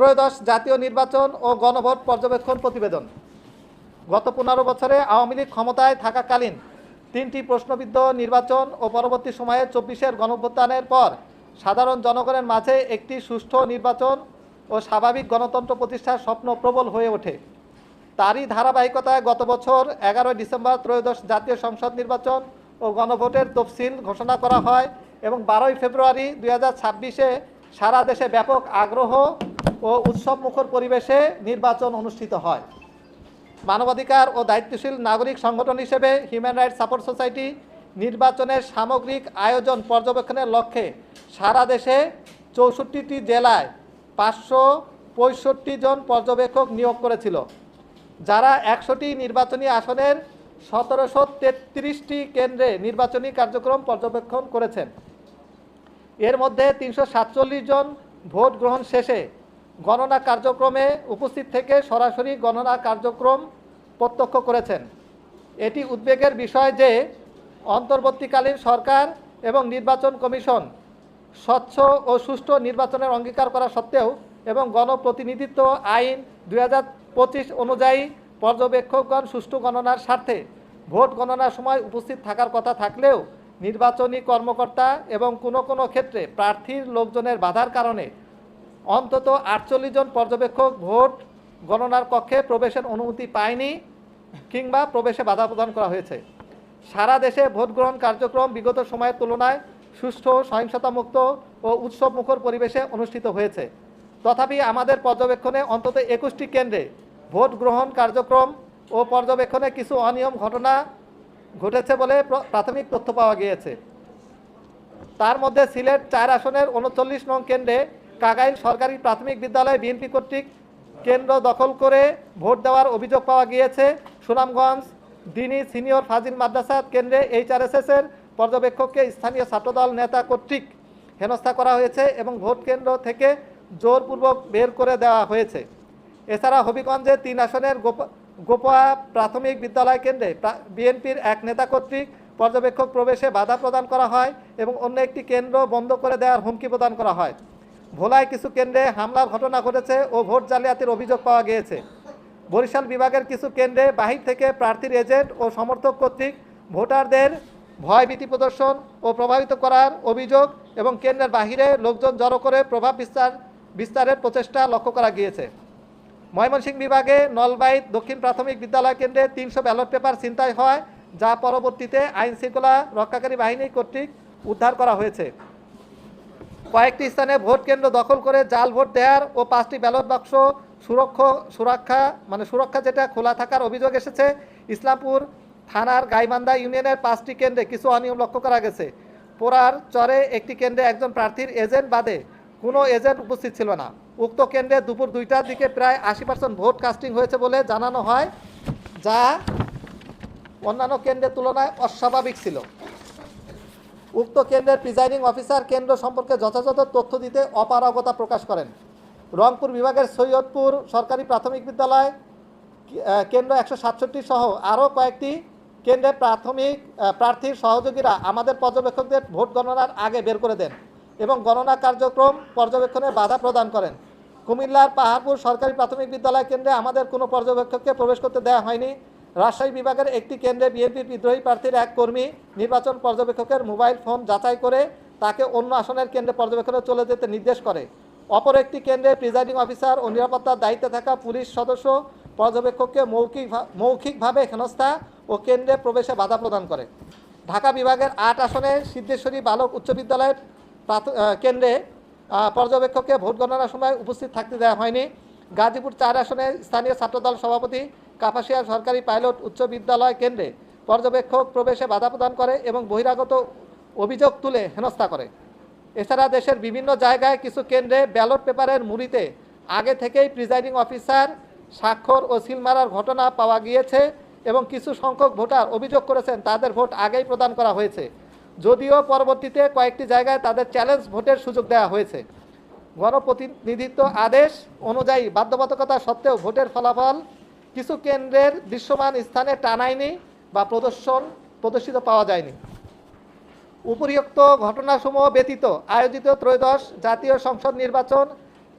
ত্রয়োদশ জাতীয় নির্বাচন ও গণভোট পর্যবেক্ষণ প্রতিবেদন। গত পনেরো বছরে আওয়ামী লীগ ক্ষমতায় থাকাকালীন তিনটি প্রশ্নবিদ্ধ নির্বাচন ও পরবর্তী সময়ে চব্বিশের গণভ্যুত্থানের পর সাধারণ জনগণের মাঝে একটি সুষ্ঠু নির্বাচন ও স্বাভাবিক গণতন্ত্র প্রতিষ্ঠার স্বপ্ন প্রবল হয়ে ওঠে। তারই ধারাবাহিকতায় গত বছর এগারোই ডিসেম্বর ত্রয়োদশ জাতীয় সংসদ নির্বাচন ও গণভোটের তফসিল ঘোষণা করা হয় এবং বারোই ফেব্রুয়ারি দুই সারা দেশে ব্যাপক আগ্রহ ও উৎসবমুখর পরিবেশে নির্বাচন অনুষ্ঠিত হয়। মানবাধিকার ও দায়িত্বশীল নাগরিক সংগঠন হিসেবে হিউম্যান রাইটস সাপোর্ট সোসাইটি নির্বাচনের সামগ্রিক আয়োজন পর্যবেক্ষণের লক্ষ্যে সারা দেশে চৌষট্টিটি জেলায় পাঁচশো পঁয়ষট্টি জন পর্যবেক্ষক নিয়োগ করেছিল, যারা একশোটি নির্বাচনী আসনের সতেরোশো তেত্রিশটি কেন্দ্রে নির্বাচনী কার্যক্রম পর্যবেক্ষণ করেছেন। এর মধ্যে তিনশো সাতচল্লিশ জন ভোট গ্রহণ শেষে গণনা কার্যক্রমে উপস্থিত থেকে সরাসরি গণনা কার্যক্রম প্রত্যক্ষ করেছেন। এটি উদ্বেগের বিষয় যে অন্তর্বর্তীকালীন সরকার এবং নির্বাচন কমিশন স্বচ্ছ ও সুষ্ঠু নির্বাচনের অঙ্গীকার করা সত্ত্বেও এবং গণপ্রতিনিধিত্ব আইন দু হাজার পঁচিশ অনুযায়ী পর্যবেক্ষকগণ সুষ্ঠু গণনার স্বার্থে ভোট গণনার সময় উপস্থিত থাকার কথা থাকলেও নির্বাচনী কর্মকর্তা এবং কোনো কোনো ক্ষেত্রে প্রার্থীর লোকজনের বাধার কারণে অন্তত আটচল্লিশ জন পর্যবেক্ষক ভোট গণনার কক্ষে প্রবেশের অনুমতি পায়নি কিংবা প্রবেশে বাধা প্রদান করা হয়েছে। সারা দেশে ভোট গ্রহণ কার্যক্রম বিগত সময়ের তুলনায় সুষ্ঠু, সহিংসতামুক্ত ও উৎসবমুখর পরিবেশে অনুষ্ঠিত হয়েছে। তথাপি আমাদের পর্যবেক্ষণে অন্তত একুশটি কেন্দ্রে ভোট গ্রহণ কার্যক্রম ও পর্যবেক্ষণে কিছু অনিয়ম ঘটনা ঘটেছে বলে প্র- প্রাথমিক তথ্য পাওয়া গিয়েছে। তার মধ্যে সিলেট চার আসনের উনচল্লিশ নং কেন্দ্রে কাগাইল সরকারি প্রাথমিক বিদ্যালয় বিএনপি কর্তৃক কেন্দ্র দখল করে ভোট দেওয়ার অভিযোগ পাওয়া গিয়েছে। সুনামগঞ্জ দিনী সিনিয়র ফাজিল মাদ্রাসা কেন্দ্রে এইচআরএসএস এর পর্যবেক্ষককে স্থানীয় ছাত্রদল নেতা কর্তৃক হেনস্থা করা হয়েছে এবং ভোট কেন্দ্র থেকে জোরপূর্বক বের করে দেওয়া হয়েছে। এছাড়া হবিগঞ্জে তিন আসনের গোপা প্রাথমিক বিদ্যালয় কেন্দ্রে বিএনপির এক নেতা কর্তৃক পর্যবেক্ষক প্রবেশে বাধা প্রদান করা হয় এবং অন্য একটি কেন্দ্র বন্ধ করে দেওয়ার হুমকি প্রদান করা হয়। ভোলায় কিছু কেন্দ্রে হামলার ঘটনা ঘটেছে ও ভোট জালিয়াতির অভিযোগ পাওয়া গিয়েছে। বরিশাল বিভাগের কিছু কেন্দ্রে বাহির থেকে প্রার্থীর এজেন্ট ও সমর্থক কর্তৃক ভোটারদের ভয়ভীতি প্রদর্শন ও প্রভাবিত করার অভিযোগ এবং কেন্দ্রের বাহিরে লোকজন জড়ো করে প্রভাব বিস্তার, বিস্তারের প্রচেষ্টা লক্ষ্য করা গিয়েছে। ময়মনসিংহ বিভাগে নলবাইত দক্ষিণ প্রাথমিক বিদ্যালয় কেন্দ্রে তিনশো ব্যালট পেপার ছিনতাই হয়, যা পরবর্তীতে আইন শৃঙ্খলা রক্ষাকারী বাহিনী কর্তৃক উদ্ধার করা হয়েছে। কয়েকটি স্থানে ভোট কেন্দ্র দখল করে জাল ভোট দেওয়ার ও পাঁচটি ব্যালট বাক্স সুরক্ষা সুরক্ষা মানে সুরক্ষা যেটা খোলা থাকার অভিযোগ এসেছে, ইসলামপুর থানার গাইবান্ধা ইউনিয়নের পাঁচটি কেন্দ্রে কিছু অনিয়ম লক্ষ্য করা গেছে। পোড়ার চরে একটি কেন্দ্রে একজন প্রার্থীর এজেন্ট বাদে কোনো এজেন্ট উপস্থিত ছিল না। উক্ত কেন্দ্রে দুপুর দুইটার দিকে প্রায় আশি পার্সেন্ট ভোট কাস্টিং হয়েছে বলে জানানো হয়, যা অন্যান্য কেন্দ্রের তুলনায় অস্বাভাবিক ছিল। উক্ত কেন্দ্রের প্রিজাইডিং অফিসার কেন্দ্র সম্পর্কে যথাযথ তথ্য দিতে অপারগতা প্রকাশ করেন। রংপুর বিভাগের সৈয়দপুর সরকারি প্রাথমিক বিদ্যালয় কেন্দ্র একশো সাতষট্টি সহ আরও কয়েকটি কেন্দ্রে প্রাথমিক প্রার্থীর সহযোগীরা আমাদের পর্যবেক্ষকদের ভোট গণনার আগে বের করে দেন এবং গণনা কার্যক্রম পর্যবেক্ষণে বাধা প্রদান করেন। কুমিল্লার পাহাড়পুর সরকারি প্রাথমিক বিদ্যালয় কেন্দ্রে আমাদের কোনো পর্যবেক্ষককে প্রবেশ করতে দেওয়া হয়নি। রাজশাহী বিভাগের একটি কেন্দ্রে বিএনপির বিদ্রোহী প্রার্থীর এক কর্মী নির্বাচন পর্যবেক্ষকের মোবাইল ফোন যাচাই করে তাকে অন্য আসনের কেন্দ্রে পর্যবেক্ষণে চলে যেতে নির্দেশ করে। অপর একটি কেন্দ্রে প্রিজাইডিং অফিসার ও নিরাপত্তার দায়িত্বে থাকা পুলিশ সদস্য পর্যবেক্ষককে মৌখিক মৌখিকভাবে হেনস্থা ও কেন্দ্রে প্রবেশে বাধা প্রদান করে। ঢাকা বিভাগের আট আসনে সিদ্ধেশ্বরী বালক উচ্চ বিদ্যালয়ের কেন্দ্রে পর্যবেক্ষককে ভোট গণনার সময় উপস্থিত থাকতে দেওয়া হয়নি। গাজীপুর চার আসনে স্থানীয় ছাত্রদল সভাপতি কাপাসিয়া সরকারি পাইলট উচ্চ বিদ্যালয় কেন্দ্রে পর্যবেক্ষক প্রবেশে বাধা প্রদান করে এবং বহিরাগত অভিযোগ তুলে হেনস্থা করে। এছাড়া দেশের বিভিন্ন জায়গায় কিছু কেন্দ্রে ব্যালট পেপারের মুড়িতে আগে থেকেই প্রিজাইডিং অফিসার স্বাক্ষর ও সিল মারার ঘটনা পাওয়া গিয়েছে এবং কিছু সংখ্যক ভোটার অভিযোগ করেছেন তাদের ভোট আগেই প্রদান করা হয়েছে। যদিও পরবর্তীতে কয়েকটি জায়গায় তাদের চ্যালেঞ্জ ভোটের সুযোগ দেওয়া হয়েছে। গণপ্রতিনিধিত্ব আদেশ অনুযায়ী বাধ্যবাধকতা সত্ত্বেও ভোটের ফলাফল কিছু কেন্দ্রের দৃশ্যমান স্থানে টানায়নি বা প্রদর্শন প্রদর্শিত পাওয়া যায়নি। উপরিউক্ত ঘটনাসমূহ ব্যতীত আয়োজিত ত্রয়োদশ জাতীয় সংসদ নির্বাচন,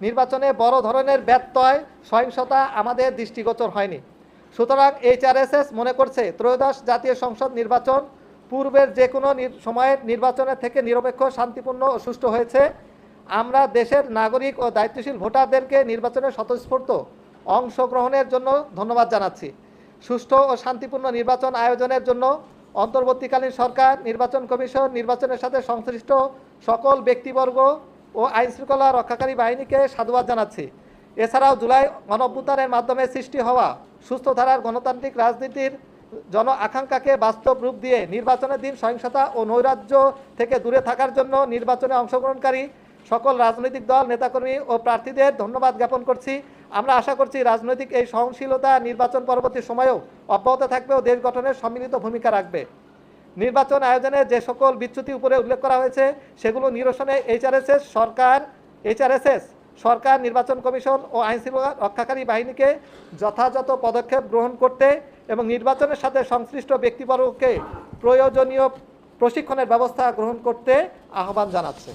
নির্বাচনে বড় ধরনের ব্যত্যয়, সহিংসতা আমাদের দৃষ্টিগোচর হয়নি। সুতরাং এইচআরএসএস মনে করছে ত্রয়োদশ জাতীয় সংসদ নির্বাচন পূর্বের যে কোনো সময়ের নির্বাচনের থেকে নিরপেক্ষ, শান্তিপূর্ণ ও সুষ্ঠু হয়েছে। আমরা দেশের নাগরিক ও দায়িত্বশীল ভোটারদেরকে নির্বাচনে স্বতঃস্ফূর্ত অংশগ্রহণের জন্য ধন্যবাদ জানাচ্ছি। সুষ্ঠু ও শান্তিপূর্ণ নির্বাচন আয়োজনের জন্য অন্তর্বর্তীকালীন সরকার, নির্বাচন কমিশন, নির্বাচনের সাথে সংশ্লিষ্ট সকল ব্যক্তিবর্গ ও আইনশৃঙ্খলা রক্ষাকারী বাহিনীকে সাধুবাদ জানাচ্ছি। এছাড়াও জুলাই গণঅভ্যুত্থানের মাধ্যমে সৃষ্টি হওয়া সুস্থ ধারার গণতান্ত্রিক রাজনীতির জন আকাঙ্ক্ষাকে বাস্তব রূপ দিয়ে নির্বাচনের দিন সহিংসতা ও নৈরাজ্য থেকে দূরে থাকার জন্য নির্বাচনে অংশগ্রহণকারী সকল রাজনৈতিক দল, নেতাকর্মী ও প্রার্থীদের ধন্যবাদ জ্ঞাপন করছি। আমরা আশা করছি রাজনৈতিক এই সহনশীলতা নির্বাচন পরবর্তী সময়েও অব্যাহত থাকবে ও দেশ গঠনের সম্মিলিত ভূমিকা রাখবে। নির্বাচন আয়োজনে যে সকল বিচ্যুতি উপরে উল্লেখ করা হয়েছে, সেগুলো নিরসনে এইচআরএসএস সরকার এইচআরএসএস সরকার, নির্বাচন কমিশন ও আইনশৃঙ্খলা রক্ষাকারী বাহিনীকে যথাযথ পদক্ষেপ গ্রহণ করতে এবং নির্বাচনের সাথে সংশ্লিষ্ট ব্যক্তিবর্গকে প্রয়োজনীয় প্রশিক্ষণের ব্যবস্থা গ্রহণ করতে আহ্বান জানাচ্ছে।